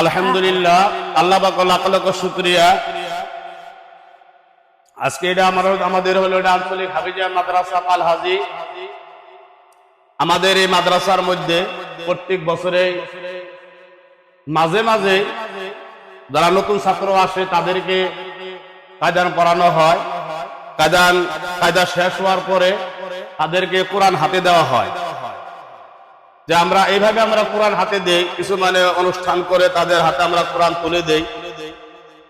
আলহামদুলিল্লাহ, আল্লাহ পাক লাখ লক্ষ শুক্রিয়া। আজকে এটা আমার আমাদের হলো এটা আঞ্চলিক হাফিজিয়া মাদ্রাসা পাল হাজি আমাদের এই মাদ্রাসার মধ্যে প্রত্যেক বছরে মাঝে মাঝে যারা নতুন ছাত্র আসে, তাদেরকে কায়দান পড়ানো হয়। কায়দান কায়দা শেষ হওয়ার পরে তাদেরকে কোরআন হাতে দেওয়া হয়। যে আমরা এইভাবে আমরা কোরআন হাতে দেই, কিছু মানে অনুষ্ঠান করে তাদের হাতে আমরা কোরআন তুলে দেই।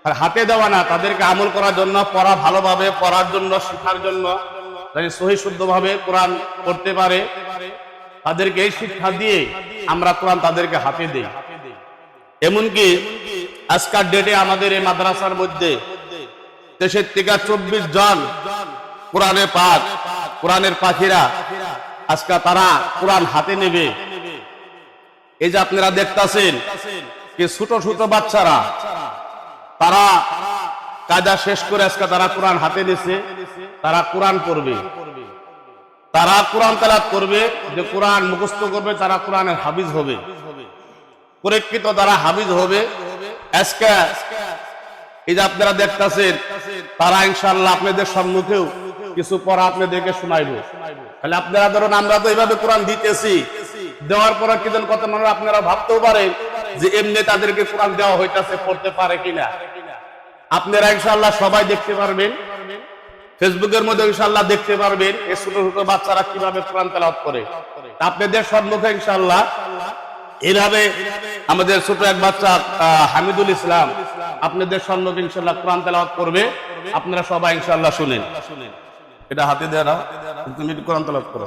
আর হাতে দেওয়া না, তাদেরকে আমল করার জন্য, পড়া ভালোভাবে, পড়ার জন্য, শেখার জন্য, যাতে সহি শুদ্ধভাবে কোরআন করতে পারে, তাদেরকে এই শিক্ষা দিয়ে আমরা কোরআন তাদেরকে হাতে দেই। এমনকি আজকাল ডেটে আমাদের এই মাদ্রাসার মধ্যে দেশের থেকে চব্বিশ জন কোরআনে পাক, কোরআনের পাখিরা, আজকে তারা কোরআন হাতে নেবে। এই যে আপনারা দেখতাছেন যে ছোট ছোট বাচ্চারা, তারা কাজা শেষ করে আজকে তারা কোরআন হাতে নিছে, তারা কোরআন পড়বে। তারা কোরআন তালাত করবে, যে কোরআন মুখস্থ করবে, তারা কোরআনের হাবিজ হবে। পরীক্ষিত তারা হাবিজ হবে। আজকে এই যে আপনারা দেখতেছেন, তারা ইনশাল্লাহ আপনাদের সম্মুখেও কিছু পড়া আপনাদেরকে শোনাইব। তাহলে আপনারা ধরুন, আমরা তো এইভাবে কোরআন দিতেছি দেওয়ার পরে কি যেন কত মানুষ আপনারা ভাবতেও পারেন যে এমনি তাদেরকে কোরআন দেওয়া হইতাছে, পড়তে পারে কিনা। আপনারা ইনশাল্লাহ সবাই দেখতে পারবেন। ফেসবুকের মধ্যে ইনশাল্লাহ দেখতে পারবেন এই ছোট ছোট বাচ্চারা কীভাবে কোরআন তেলাওয়াত করে। আপনাদের সম্মুখে ইনশাল্লাহ এইভাবে আমাদের ছোট এক বাচ্চা হামিদুল ইসলাম আপনাদের সম্মুখে ইনশাল্লাহ কোরআন তেলাওয়াত করবে। আপনারা সবাই ইনশাল্লাহ শুনেন। এটা হাতে না? তুমি কোরআন তেলাওয়াত করো।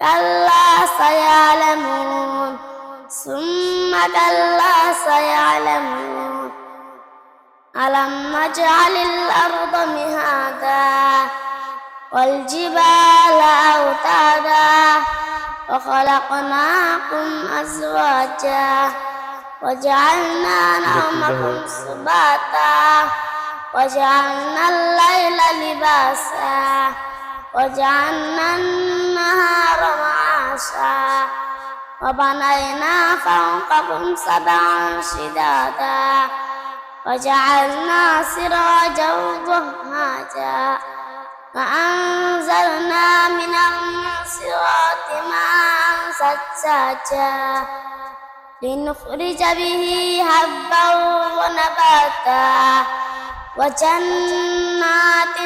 كلا سيعلمون ثم كلا سيعلمون ألم نجعل الأرض مهادا والجبال أوتادا وخلقناكم أزواجا وجعلنا نومكم سباتا وجعلنا الليل لباسا وجعلنا النهار معاشا وبنينا فوقكم سبعا شدادا وجعلنا سراجا وهاجا وأنزلنا من المعصرات ماء سجاجا لنخرج به هبا ونباتا وجنات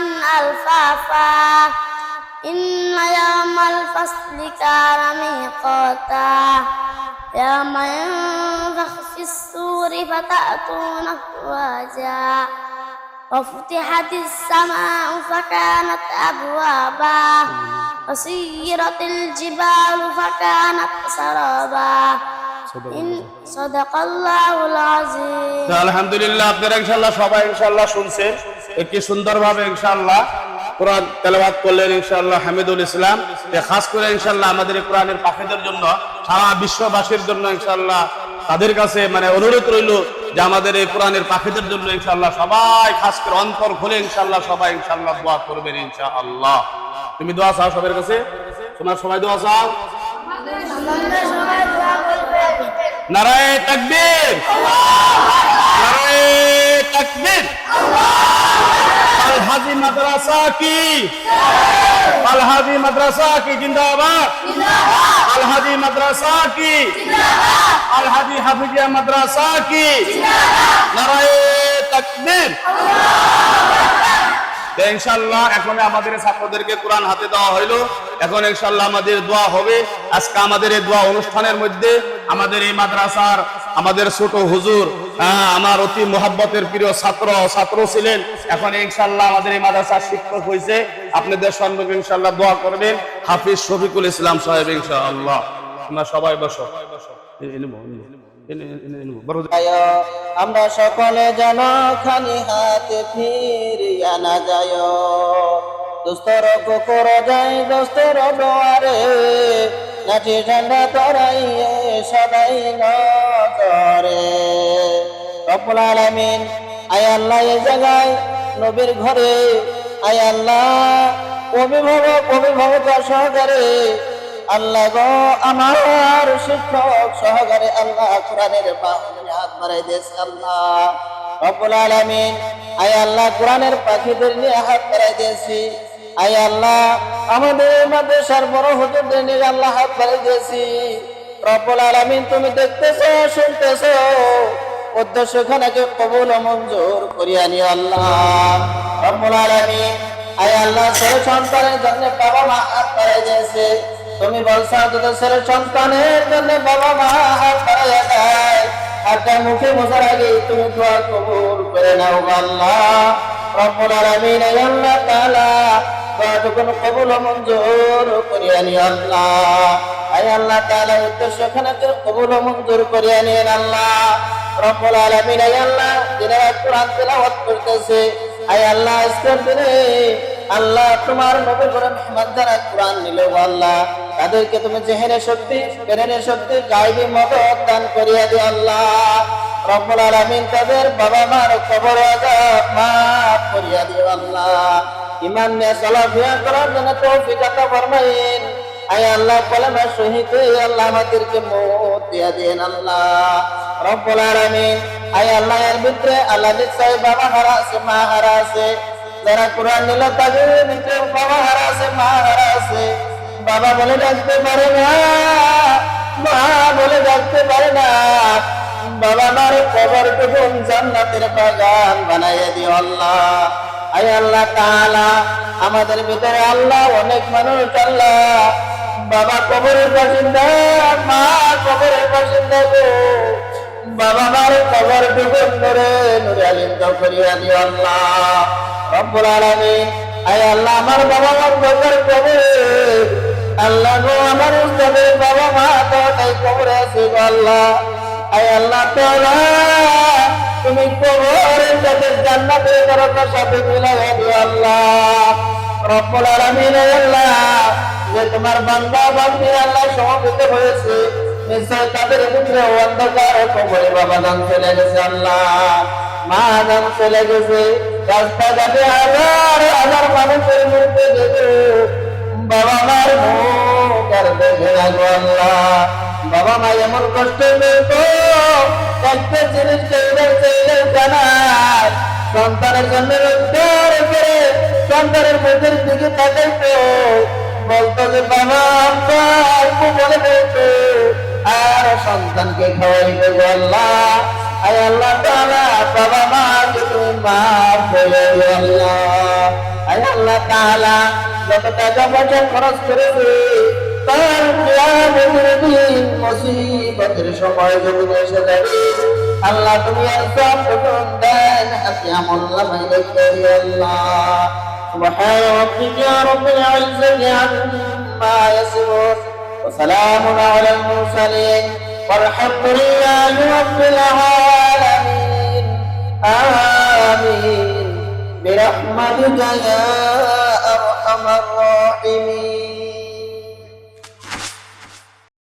ألفافا يوم الفصل كان ميقاتا يوم ينفخ في السور فتأتون أفواجا وفتحت السماء فكانت أبوابا وسيرت الجبال فكانت سرابا إن صدق الله العظيم তো আলহামদুলিল্লাহ আপনারা ইনশাল্লাহ সবাই ইনশাল্লাহ শুনছেন একটি সুন্দরভাবে ইনশাল্লাহ কোরআন তেলাওয়াত করলেন ইনশাল্লাহ হামিদুল ইসলাম। খাস করে ইনশাল্লাহ আমাদের এই কোরআনের পাখিদের জন্য, সারা বিশ্ববাসীর জন্য ইনশাল্লাহ তাদের কাছে মানে অনুরোধ রইল যে আমাদের এই কোরআনের পাখিদের জন্য ইনশাল্লাহ সবাই খাস করে অন্তর খুলে ইনশাল্লাহ সবাই ইনশাল্লাহ দোয়া করবেন ইনশাআল্লাহ। তুমি দোয়া চাও সবার কাছে? তোমার সবাই দোয়া চাও? নারায় তাকবীর। নারায় তাকবীর। আলহাজি মাদ্রাসা কি? আলহাজি মাদ্রাসা কি? জিন্দাবাদ। আলহাজি মাদ্রাসা কি? আলহাজি হাফিজিয়া মাদ্রাসা কি? নারায় তাকবীর। ইনশাল্লাহ এখন আমাদের ছাত্রদেরকে কোরআন হাতে দেওয়া হইল। এখন ইনশাল্লাহ আমাদের দোয়া হবে। আজকে আমাদের এই দোয়া অনুষ্ঠানের মধ্যে আমাদের এই মাদ্রাসার আমাদের ছোট হুজুর আমার অতি মোহাব্বতের প্রিয় ছাত্র ছাত্র ছিলেন। এখন ইনশাল্লাহ আমাদের এই মাদ্রাসার শিক্ষক হয়েছে। আপনাদের সম্মুখে ইনশাল্লাহ দোয়া করবেন। হাফিজ শফিকুল ইসলাম সাহেব, ইনশাআল্লাহ। আমরা সবাই বসো। আমরা সকলে যেন খালি হাতে ফিরিয়া না যায় দোস্তর যাই, দোস্তর দোয়ারে। লাঠি ঠান্ডা তরাইয়ে সদাই নজরে। রব্বুল আলামিন, আয় আল্লাহ এই জায়গায় নবীর ঘরে, আয় আল্লাহ অভিভাবক অভিভাবক সহকারে আল্লাহ গো আমার শিক্ষক সহকারে আল্লাহ কোরআনের বাহুনে হাত বাড়াই দিয়েছে আল্লাহ। রব্বুল আলামিন, আয় আল্লাহ কোরআনের পাখিদের নিয়ে হাত বাড়াই দিয়েছি আয় আল্লাহ, আমাদের মাদ্রাসার বড় হুজুরদের নিয়ে আল্লাহ হাত বাড়াই দিয়েছি। রব্বুল আলামিন, তুমি দেখতেছো, শুনতেছো উদ্দেশ্য খানাকে কবুল মঞ্জুর করিয়া নিও আল্লাহ। রব্বুল আলামিন, আয় আল্লাহ, ছেলে সন্তানের জন্য বাবা মা হাত বাড়াই দিয়েছে। তুমি বলছো তোদের ছেলে সন্তানের জন্য বাবা মা হাত বাড়াইয়া দেয়, একটা মুখে বোঝার আগে তুমি দোয়া কবুল করে নাও আল্লাহ। রব্বুল আলামিন, আয় আল্লাহ তাআলা দোয়াটুকুন কবুল মঞ্জুর করিয়া নিও আল্লাহ। আয় আল্লাহ তাআলা উদ্দেশ্য খানাকে কবুল মঞ্জুর করিয়া নিয়েন আল্লাহ। রব্বুল আলামিন, আয় আল্লাহ যারা কোরআন তেলাওয়াত করতেছে, আয় আল্লাহ, আজকের দিনে আল্লাহ তোমার নবী করে মেহমান যারা কোরআন নিল আল্লাহ, তাদেরকে তুমি জেহেনে শক্তি পেরেনে শক্তি, গাইবি মদত দান করিয়া দিও আল্লাহ। রব্বুল আলামিন, তাদের বাবা মার কবর আযাব মাফ করিয়া দিও আল্লাহ। ইমান নিয়ে চলাফেরা করার জন্য তৌফিক আতা ফরমাইন। আয় আল্লাহ কলমা শহীদ আল্লাহ আমাদেরকে মত দিয়া দেন আল্লাহ। রব্বুল আলামিন, আয় আল্লাহ এর ভিতরে আল্লাহ নিশ্চয় বাবা হারা আছে মা হারা আছে। যারা কোরআন নিল তাদের ভিতরে বাবা হারা আছে মা হারা আছে। বাবা বলে ডাকতে পারে না, মা বলে ডাকতে পারে না। বাবা মার কবর টুকুন জান্নাতের বাগান বানাইয়া দিও আল্লাহ। আয় আল্লাহ তাআলা, আমাদের ভিতরে আল্লাহ, অনেক মানুষ আল্লাহ। বাবা কবরের বাসিন্দা, মা কবরের বাসিন্দা গো। বাবা মার কবর টুকুন নূরে নূরে আলিন্দ করিয়া দিও আল্লাহ। রব্বুল আলামিন, আয় আল্লাহ, আমার বাবা মার কবর কবর। আল্লাহ গো, আমার উস্তাদের বাবা মা তো তাই কবরে আছে গো আল্লাহ। আয় আল্লাহ তাআলা তুমি কবরের সাথে জান্নাতের দরজার সাথে মিলাইয়া দিও আল্লাহ। রব্বুল আলামিন আল্লাহ, যে তোমার বান্দা বান্দি আল্লাহ সমবেত হয়েছে, নিশ্চয় তাদের ভিতরে অন্ধকার কবরে বাবা দান চলে গেছে আল্লাহ। মা দান চলে গেছে রাস্তাঘাটে হাজার হাজার মানুষের মধ্যে গেছে বাবা মার মুখ আর দেখে আল্লাহ। বাবা মা এমন কষ্ট পেত একটা জিনিস চাইলে চাইলে জানায় সন্তানের জন্য রোজগার করে সন্তানের মুখের দিকে তাকাইতো বলতো যে, বাবা বলে দিতো আর সন্তানকে খাওয়াইতে আল্লাহ। আয় আল্লাহ তাআলা, বাবা মাকে তুমি মাফ করে আল্লাহ। আয় আল্লাহ তাআলা যত টাকা পয়সা খরচ করেছে তার কিয়ামতের দিন মুসিবতের সময় যখন এসে যাবে আল্লাহ তুমি আর সব টুকুন দেন হাতে আমল নামাই রেখে দিও আল্লাহ سبحان ربك يا رب العزة عما يصفون وسلام على المرسلين والحمد لله رب العالمين آمين برحمتك يا أرحم الراحمين